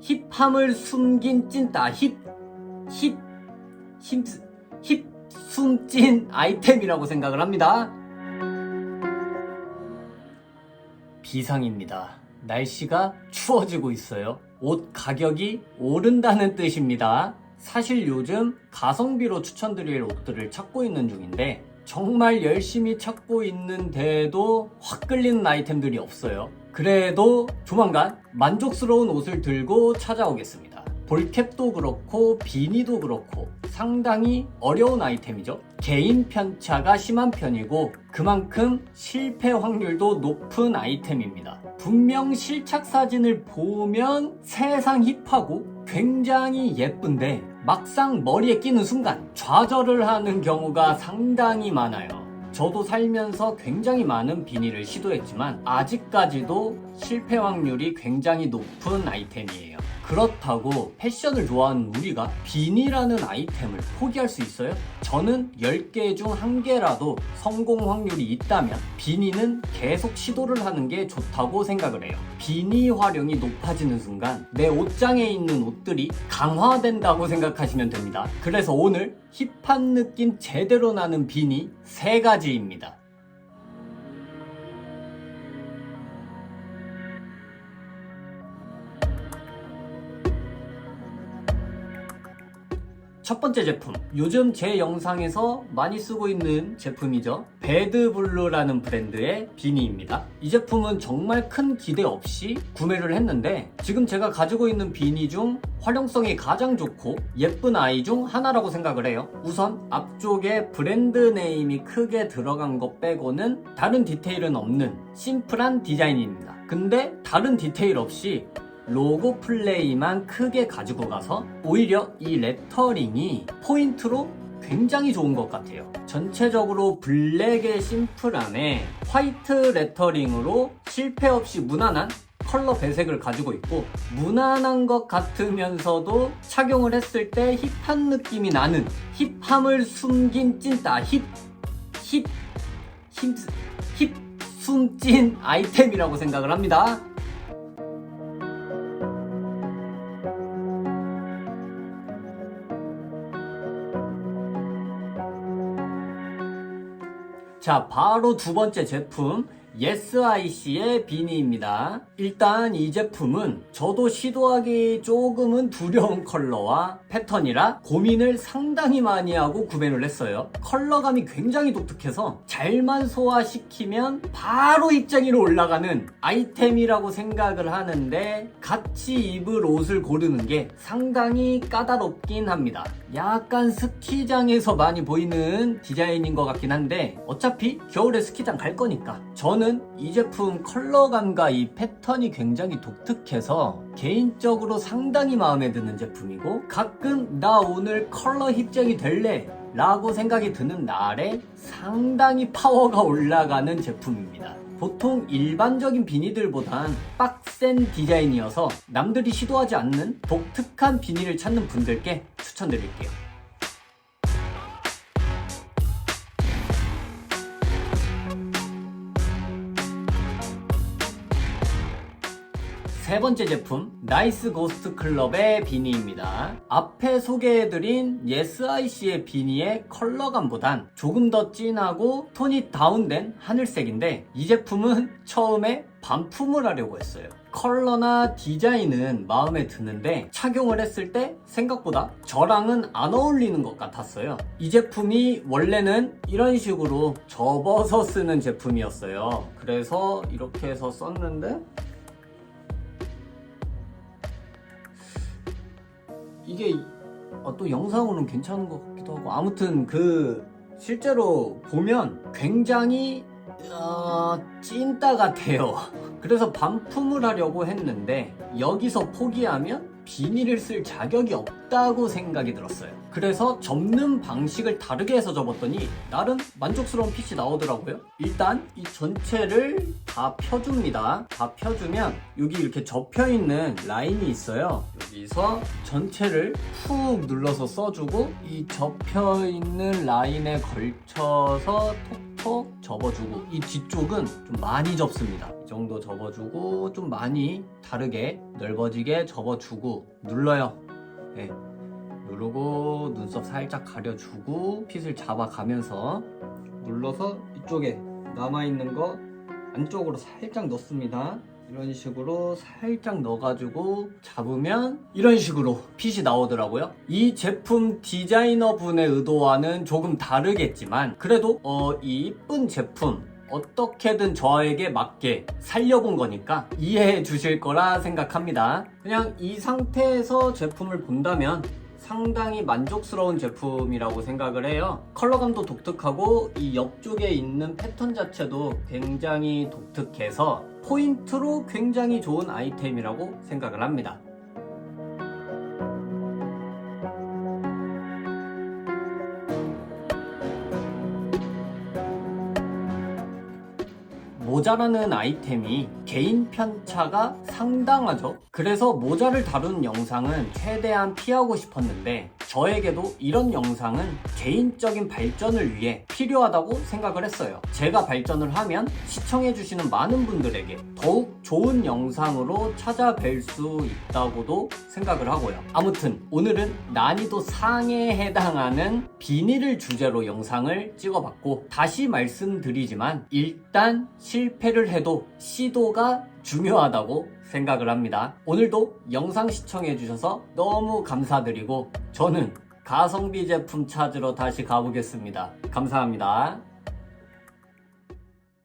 힙함을 숨긴 찐따 힙, 힙, 힙, 힙 숨찐 아이템이라고 생각을 합니다. 비상입니다. 날씨가 추워지고 있어요. 옷 가격이 오른다는 뜻입니다. 사실 요즘 가성비로 추천드릴 옷들을 찾고 있는 중인데 정말 열심히 찾고 있는데도 확 끌리는 아이템들이 없어요. 그래도 조만간 만족스러운 옷을 들고 찾아오겠습니다. 볼캡도 그렇고 비니도 그렇고 상당히 어려운 아이템이죠. 개인 편차가 심한 편이고 그만큼 실패 확률도 높은 아이템입니다. 분명 실착 사진을 보면 세상 힙하고 굉장히 예쁜데 막상 머리에 끼는 순간 좌절을 하는 경우가 상당히 많아요. 저도 살면서 굉장히 많은 비니를 시도했지만 아직까지도 실패 확률이 굉장히 높은 아이템이에요. 그렇다고 패션을 좋아하는 우리가 비니라는 아이템을 포기할 수 있어요? 저는 10개 중 1개라도 성공 확률이 있다면 비니는 계속 시도를 하는 게 좋다고 생각을 해요. 비니 활용이 높아지는 순간 내 옷장에 있는 옷들이 강화된다고 생각하시면 됩니다. 그래서 오늘 힙한 느낌 제대로 나는 비니 3가지입니다. 첫 번째 제품. 요즘 제 영상에서 많이 쓰고 있는 제품이죠. 배드블루라는 브랜드의 비니입니다. 이 제품은 정말 큰 기대 없이 구매를 했는데 지금 제가 가지고 있는 비니 중 활용성이 가장 좋고 예쁜 아이 중 하나라고 생각을 해요. 우선 앞쪽에 브랜드 네임이 크게 들어간 것 빼고는 다른 디테일은 없는 심플한 디자인입니다. 근데 다른 디테일 없이 로고 플레이만 크게 가지고 가서 오히려 이 레터링이 포인트로 굉장히 좋은 것 같아요. 전체적으로 블랙의 심플함에 화이트 레터링으로 실패 없이 무난한 컬러 배색을 가지고 있고 무난한 것 같으면서도 착용을 했을 때 힙한 느낌이 나는 힙함을 숨긴 찐따 힙, 힙, 힙, 힙 숨찐 아이템이라고 생각을 합니다. 자, 바로 두 번째 제품. 예스아이씨의 비니입니다. 일단 이 제품은 저도 시도하기 조금은 두려운 컬러와 패턴이라 고민을 상당히 많이 하고 구매를 했어요. 컬러감이 굉장히 독특해서 잘만 소화시키면 바로 입장위로 올라가는 아이템이라고 생각을 하는데 같이 입을 옷을 고르는 게 상당히 까다롭긴 합니다. 약간 스키장에서 많이 보이는 디자인인 것 같긴 한데 어차피 겨울에 스키장 갈 거니까 저는 이 제품 컬러감과 이 패턴이 굉장히 독특해서 개인적으로 상당히 마음에 드는 제품이고 가끔 나 오늘 컬러 힙쟁이 될래 라고 생각이 드는 날에 상당히 파워가 올라가는 제품입니다. 보통 일반적인 비니들보단 빡센 디자인이어서 남들이 시도하지 않는 독특한 비니를 찾는 분들께 추천드릴게요. 세 번째 제품 나이스 고스트 클럽의 비니입니다. 앞에 소개해드린 예스아이씨의 비니의 컬러감보단 조금 더 진하고 톤이 다운된 하늘색인데 이 제품은 처음에 반품을 하려고 했어요. 컬러나 디자인은 마음에 드는데 착용을 했을 때 생각보다 저랑은 안 어울리는 것 같았어요. 이 제품이 원래는 이런 식으로 접어서 쓰는 제품이었어요. 그래서 이렇게 해서 썼는데 이게 어, 또 영상으로는 괜찮은 것 같기도 하고 아무튼 그 실제로 보면 굉장히 어, 찐따 같아요. 그래서 반품을 하려고 했는데 여기서 포기하면 비닐을 쓸 자격이 없다고 생각이 들었어요. 그래서 접는 방식을 다르게 해서 접었더니 나름 만족스러운 핏이 나오더라고요. 일단 이 전체를 다 펴줍니다. 다 펴주면 여기 이렇게 접혀 있는 라인이 있어요. 여기서 전체를 푹 눌러서 써주고 이 접혀 있는 라인에 걸쳐서 정 도부터 접어주고 이 뒤쪽은 좀 많이 접습니다. 이 정도 접어주고 좀 많이 다르게 넓어지게 접어주고 눌러요. 네. 누르고 눈썹 살짝 가려주고 핏을 잡아가면서 눌러서 이쪽에 남아있는 거 안쪽으로 살짝 넣습니다. 이런 식으로 살짝 넣어가지고 잡으면 이런 식으로 핏이 나오더라고요. 이 제품 디자이너 분의 의도와는 조금 다르겠지만 그래도 어, 이 이쁜 제품 어떻게든 저에게 맞게 살려본 거니까 이해해 주실 거라 생각합니다. 그냥 이 상태에서 제품을 본다면 상당히 만족스러운 제품이라고 생각을 해요. 컬러감도 독특하고 이 옆쪽에 있는 패턴 자체도 굉장히 독특해서 포인트로 굉장히 좋은 아이템이라고 생각을 합니다. 모자라는 아이템이 개인 편차가 상당하죠. 그래서 모자를 다룬 영상은 최대한 피하고 싶었는데 저에게도 이런 영상은 개인적인 발전을 위해 필요하다고 생각을 했어요. 제가 발전을 하면 시청해주시는 많은 분들에게 더욱 좋은 영상으로 찾아뵐 수 있다고도 생각을 하고요. 아무튼 오늘은 난이도 상에 해당하는 비닐을 주제로 영상을 찍어봤고 다시 말씀드리지만 일단 실패를 해도 시도가 중요하다고 생각을 합니다. 오늘도 영상 시청해주셔서 너무 감사드리고 저는 가성비 제품 찾으러 다시 가보겠습니다. 감사합니다.